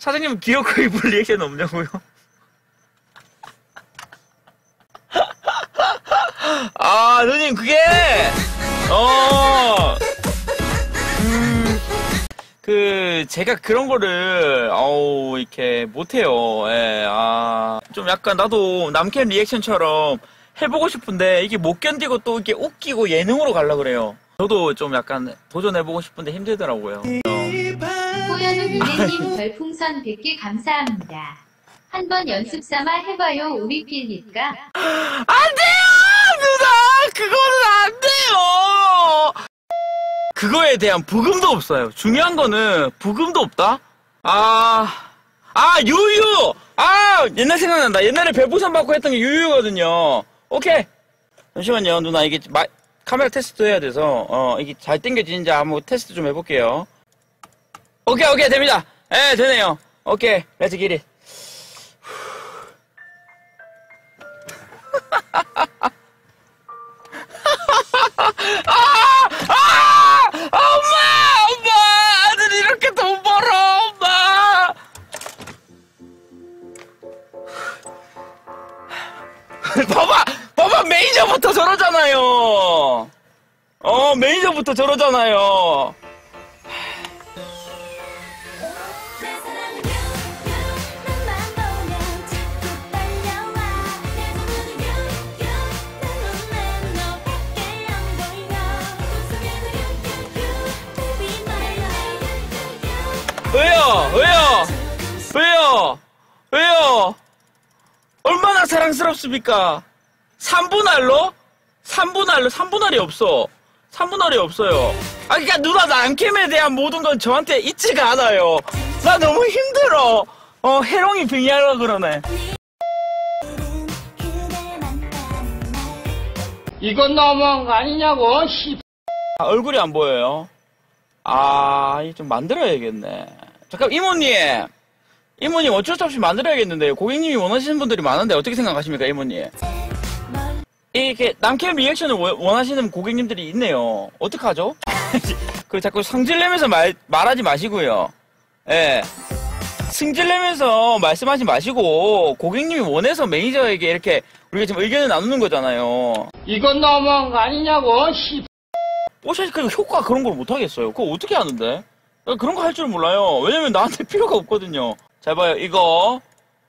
사장님 귀엽고 이쁜 리액션 없냐고요? 아, 누님, 그게, 어, 음, 그, 제가 그런 거를, 어우, 이렇게 못해요. 예, 아, 좀 약간 나도 남캠 리액션처럼 해보고 싶은데, 이게 못 견디고 또 이렇게 웃기고 예능으로 가려 그래요. 저도 좀 약간 도전해보고 싶은데 힘들더라고요. 호연우 미래님 별풍선 100개 감사합니다. 한번 연습 삼아 해봐요 우리끼리니까. 안 돼요! 누나! 그거는 안 돼요! 그거에 대한 부금도 없어요. 중요한 거는 부금도 없다? 아, 아, 유유! 아, 옛날 생각난다. 옛날에 별풍선 받고 했던 게 유유거든요. 오케이. 잠시만요, 누나. 이게 마- 카메라 테스트 해야 돼서, 어, 이게 잘 당겨지는지 한번 테스트 좀 해볼게요. 오케이, 오케이, 됩니다. 예, 되네요. 오케이, 렛츠 기릿. 아! 엄마! 엄마! 아들 이렇게 돈 벌어, 엄마! 봐봐! 봐봐! 매니저부터 저러잖아요! 어, 매니저부터 저러잖아요! 왜요? 왜요? 얼마나 사랑스럽습니까? 3분할로? 3분할로? 3분할이 없어. 3분할이 없어요. 아, 그니까 누나 남캠에 대한 모든 건 저한테 있지가 않아요. 나 너무 힘들어. 어, 해롱이 빙의하려 그러네. 이건 너무한 거 아니냐고, 씨. 아, 얼굴이 안 보여요. 아, 이 좀 만들어야겠네. 잠깐, 이모님! 이모님 어쩔 수 없이 만들어야겠는데요. 고객님이 원하시는 분들이 많은데 어떻게 생각하십니까, 이모님? 멀 이렇게 남캠 리액션을 원- 원하시는 고객님들이 있네요. 어떡하죠? 그 자꾸 성질내면서 말, 말하지 마시고요. 예. 승질내면서 말씀하지 마시고 고객님이 원해서 매니저에게 이렇게 우리가 지금 의견을 나누는 거잖아요. 이건 너무한 거 아니냐고, 씨. 뽀샤시 그 효과 그런 걸 못하겠어요. 그거 어떻게 하는데? 나 그런 거 할 줄 몰라요. 왜냐면 나한테 필요가 없거든요. 잘 봐요. 이거,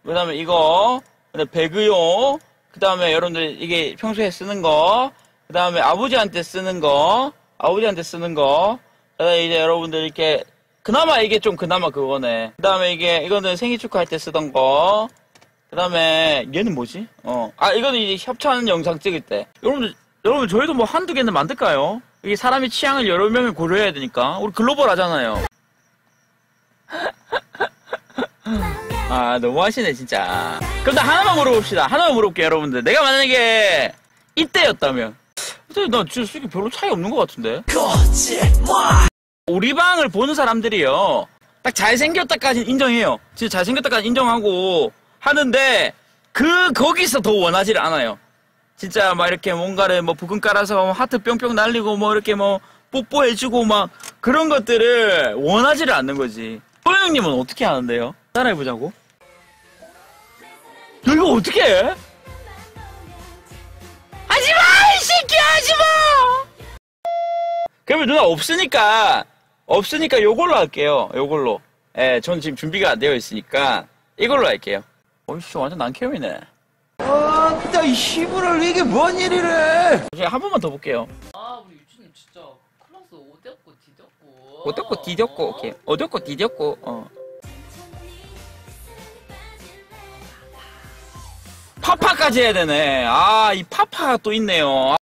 그 다음에 이거, 그 다음에 배그용, 그 다음에 여러분들 이게 평소에 쓰는 거, 그 다음에 아버지한테 쓰는 거, 아버지한테 쓰는 거, 그 다음에 이제 여러분들 이렇게, 그나마 이게 좀 그나마 그거네. 그 다음에 이게, 이거는 생일 축하할 때 쓰던 거, 그 다음에 얘는 뭐지? 어. 아, 이거는 이제 협찬 영상 찍을 때. 여러분들, 여러분 저희도 뭐 한두 개는 만들까요? 이게 사람의 취향을 여러 명을 고려해야 되니까. 우리 글로벌 하잖아요. 아, 너무하시네, 진짜. 그럼 나 하나만 물어봅시다. 하나만 물어볼게요, 여러분들. 내가 만약에 이때였다면. 근데 나 진짜 솔직히 별로 차이 없는 것 같은데? 우리 방을 보는 사람들이요. 딱 잘생겼다까지 인정해요. 진짜 잘생겼다까지 인정하고 하는데, 그, 거기서 더 원하지를 않아요. 진짜 막 이렇게 뭔가를 뭐 부근 깔아서 하트 뿅뿅 날리고 뭐 이렇게 뭐 뽀뽀해주고 막 그런 것들을 원하지를 않는 거지. 호영님은 어떻게 하는데요? 따라해보자고. 너 이거 어떻게 해? 하지마! 이 새끼야, 하지마! 그러면 누나 없으니까, 없으니까 요걸로 할게요. 요걸로. 예, 전 지금 준비가 안 되어 있으니까 이걸로 할게요. 어이씨, 완전 난캐이네. 아따 이 시부를 이게 뭔 일이래 제가 한 번만 더 볼게요. 아 우리 유진님 진짜 클라스 어디였고 디뎠고 어렵고 디뎠고 오케이 어렵고 디뎠고 어 파파까지 해야 되네. 아 이 파파가 또 있네요.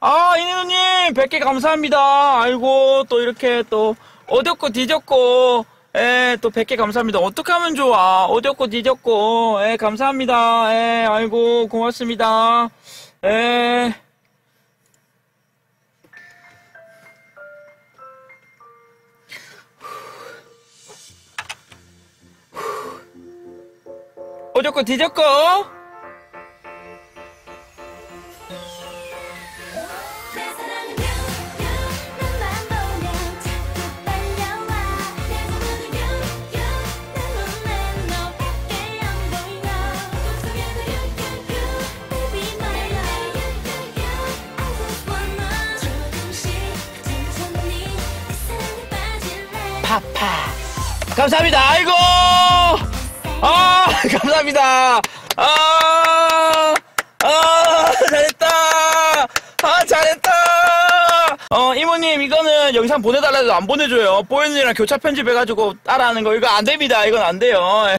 아 이누님 100개 감사합니다. 아이고 또 이렇게 또 어렵고 디뎠고 예 또 100개 감사합니다. 어떻게 하면 좋아? 어렵고 디뎠고 예 감사합니다. 예 아이고 고맙습니다. 예 어저거 뒤졌고? 파파 감사합니다. 아이고! 아, 감사합니다. 아, 아, 잘했다. 아, 잘했다. 어, 이모님, 이거는 영상 보내달라 해도 안 보내줘요. 보현이랑 교차 편집해가지고 따라하는 거, 이거 안 됩니다. 이건 안 돼요. 음.